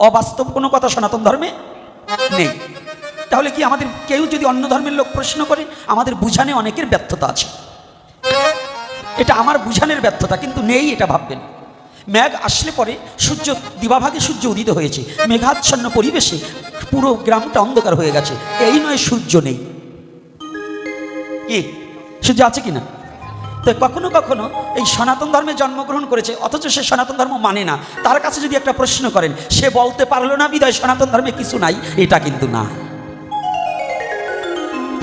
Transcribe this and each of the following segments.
অবাস্তব কোনো কথা সনাতন ধর্মে নেই। তাহলে কি আমাদের কেউ যদি অন্য ধর্মের লোক প্রশ্ন করে, আমাদের বুঝানে অনেকের ব্যর্থতা আছে। এটা আমার বুঝানের ব্যর্থতা, কিন্তু নেই এটা ভাববেন। মেঘ আসলে পরে সূর্য, দিবাভাগে সূর্য উদিত হয়েছে। মেঘাচ্ছন্ন পরিবেশে পুরো গ্রামটা অন্ধকার হয়ে গেছে। এই নয় সূর্য নেই। কি? সূর্য আছে কি না তো কখনো কখনো এই সনাতন ধর্মে জন্মগ্রহণ করেছে, অথচ সে সনাতন ধর্ম মানে না। তার কাছে যদি একটা প্রশ্ন করেন, সে বলতে পারল না, বিদায়, সনাতন ধর্মে কিছু নাই, এটা কিন্তু না।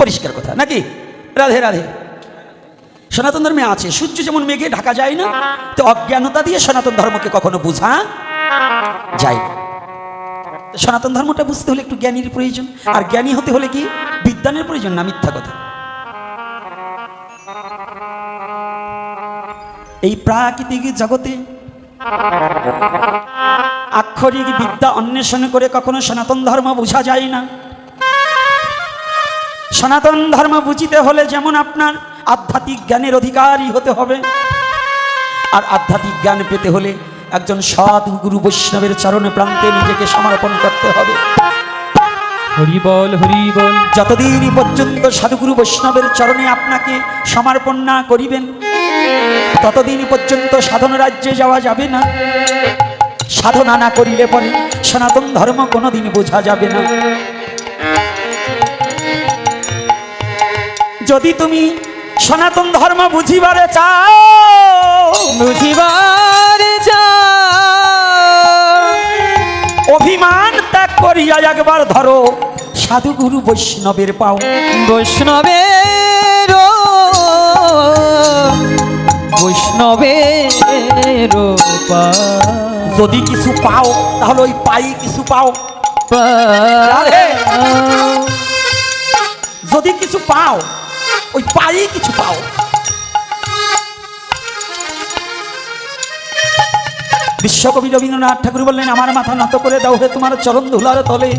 পরিষ্কার কথা, নাকি? রাধে রাধে। সনাতন ধর্মে আছে, সূর্য যেমন মেঘে ঢাকা যায় না, তো অজ্ঞানতা দিয়ে সনাতন ধর্মকে কখনো বোঝা যায় না। সনাতন ধর্মটা বুঝতে হলে একটু জ্ঞানীর প্রয়োজন, আর জ্ঞানী হতে হলে কি? বিজ্ঞানের প্রয়োজন না, মিথ্যা কথা। এই প্রাকৃতিক জগতে আক্ষরিক বিদ্যা অন্বেষণ করে কখনো সনাতন ধর্ম বোঝা যায় না। সনাতন ধর্ম বুঝিতে হলে যেমন আপনার আধ্যাত্মিক জ্ঞানের অধিকারী হতে হবে আর আধ্যাত্মিক জ্ঞান পেতে হলে একজন সাধু গুরু বৈষ্ণবের চরণে প্রান্তে নিজেকে সমর্পণ করতে হবে। হরি বল হরি বল। যতদিন পর্যন্ত সাধুগুরু বৈষ্ণবের চরণে আপনাকে সমর্পণ না করিবেন ততদিন পর্যন্ত সাধন রাজ্যে যাওয়া যাবে না। সাধনা না করিলে পরে সনাতন ধর্ম কোনোদিন বোঝা যাবে না। যদি তুমি সনাতন ধর্ম বুঝিবারে চাও বুঝিবার অভিমান ত্যাগ করিয়া একবার ধরো সাধুগুরু বৈষ্ণবের পাও। বৈষ্ণবের বৈষ্ণবের যদি কিছু পাও তাহলে ওই পাই কিছু পাও। যদি কিছু পাও ওই পাই কিছু পাও। বিশ্বকবি রবীন্দ্রনাথ ঠাকুর বললেন আমার মাথা নত করে দাও হে তোমার চরণ ধুলার তলে।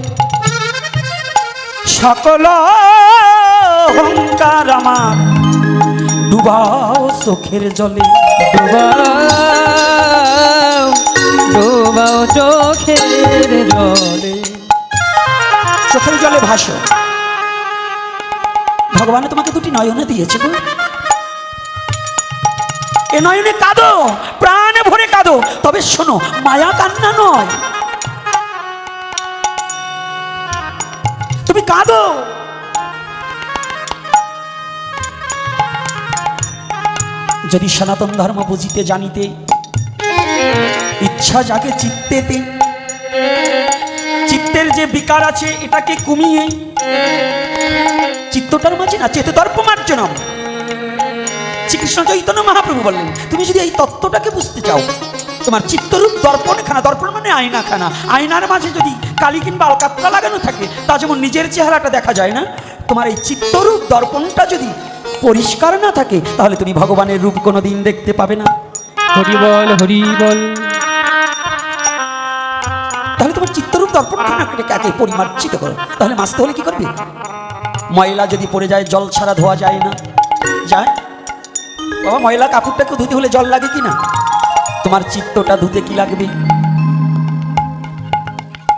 সকল অহংকার আমার ডুবাও চোখের জলে। ডুবাও ডুবাও চোখের জলে। চোখের জলে ভাসো। ভগবান তোমাকে দুটি নয়নে দিয়েছে গো। এ নয়নে কাঁদো প্রাণে ভরে কাঁদো। তবে শোনো মায়া কান্না নয়। তুমি কাঁদো। যদি সনাতন ধর্ম বুঝিতে জানিতে, ইচ্ছা যাকে চিত্তেতে। চিত্তের যে বিকার আছে, এটাকে কমিয়ে, চিত্তটার মাঝে না চেতে দর্প মার্জনম শ্রীকৃষ্ণ চৈতন্য মহাপ্রভু বললেন, তুমি যদি এই তত্ত্বটাকে বুঝতে চাও, তোমার চিত্তরূপ দর্পণ খানা দর্পণ মানে আয়না খানা আয়নার মাঝে যদি কালি কিংবা আলকাত্রা লাগানো থাকে, তা যেমন নিজের চেহারাটা দেখা যায় না, তোমার এই চিত্তরূপ দর্পণটা যদি পরিষ্কার না থাকে তাহলে তুমি ভগবানের রূপ কোনো দিন দেখতে পাবে না। হরি বল হরি বল তাহলে তোমার চিত্তরূপ দর্পণ কাকে পরিমার্জিত করো? তাহলে মাসতে হলে কি করবে? ময়লা যদি পড়ে যায় জল ছাড়া ধোয়া যায় না। যায়? বাবা ময়লা কাপড়টাকে ধুতে হলে জল লাগে কি না? তোমার চিত্তটা ধুতে কি লাগবে?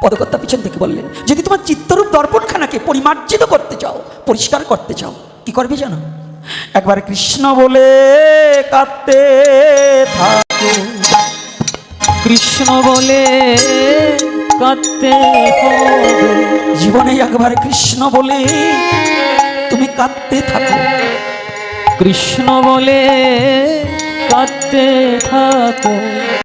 পদকর্তা পিছন থেকে বললেন যদি তোমার চিত্তরূপ দর্পণখানাকে পরিমার্জিত করতে চাও পরিষ্কার করতে চাও কি করবে জানো? একবার কৃষ্ণ বলে কাঁদতে থাকো। কৃষ্ণ বলে কাঁদতে জীবনে একবার কৃষ্ণ বলে তুমি কাঁদতে থাকো। কৃষ্ণ বলে কাঁদতে থাকো।